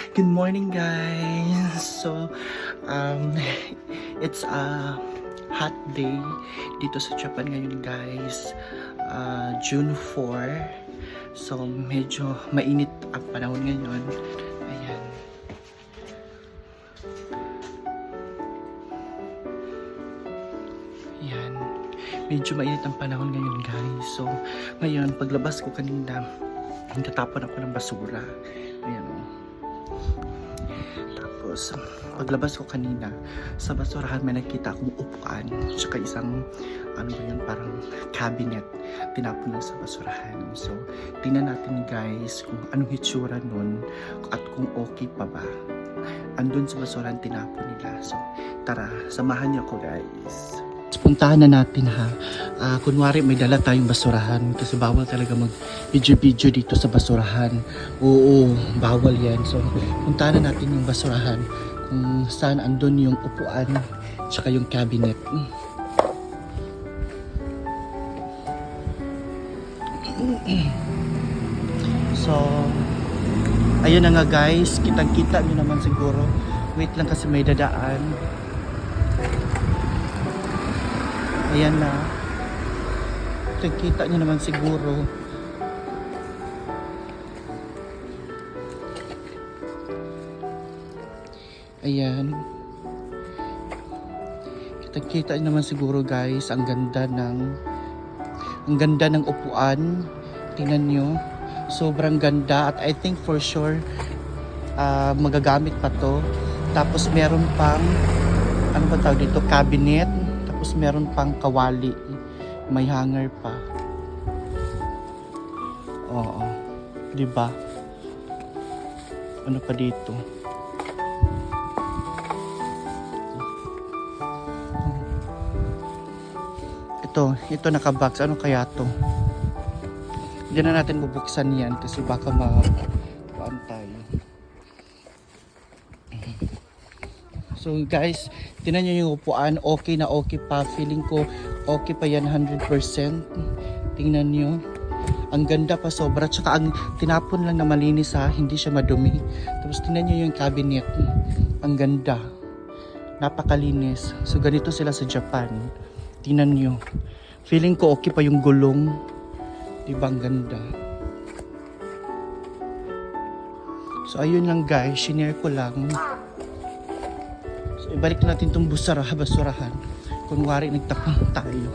Good morning, guys. So, um, it's a hot day dito sa Japan ngayon, guys. Uh, June 4. So, medyo mainit ang panahon ngayon. Ayan. Ayan. Medyo mainit ang panahon ngayon, guys. So, ngayon, paglabas ko kanina, nagtatapon ako ng basura. Ayan. Tapos, paglabas ko kanina, sa basurahan may nakita akong upuan, tsaka isang, ano ba yun, parang cabinet, tinapon lang sa basurahan. So, tingnan natin guys kung anong hitsura nun at kung okay pa ba. Andun sa basurahan tinapon nila. So, tara, samahan niyo ako guys. Puntahan na natin ha. Ah, kunwari may dala tayong basurahan kasi bawal talaga mag video-video dito sa basurahan. Oo, bawal yan. So, puntahan na natin yung basurahan kung saan andun yung upuan tsaka yung cabinet. So, ayun na nga guys. Kitang-kita nyo naman siguro. Wait lang kasi may dadaan. Ayan na. Kitang-kita nyo naman siguro. Ayan. Kita-kita nyo naman siguro guys, ang ganda ng ang ganda ng upuan. Tingnan nyo. Sobrang ganda at I think for sure ah, magagamit pa to. Tapos meron pang ano ba tawag dito, cabinet. Tapos meron pang kawali. May hanger pa. Oo. 'Di ba? Ano pa dito? Ito, ito nakabox. Ano kaya to? Hindi na natin bubuksan yan kasi baka ma So guys, tinan nyo yung upuan. Okay na okay pa. Feeling ko okay pa yan 100%. Tingnan nyo. Ang ganda pa sobra. Tsaka ang tinapon lang na malinis ha. Hindi siya madumi. Tapos tingnan nyo yung cabinet. Ang ganda. Napakalinis. So ganito sila sa Japan. Tingnan nyo. Feeling ko okay pa yung gulong. Diba ang ganda? So ayun lang guys. Shinare ko lang. Ibalik natin tong busara, basurahan. Kunwari nagtapon tayo.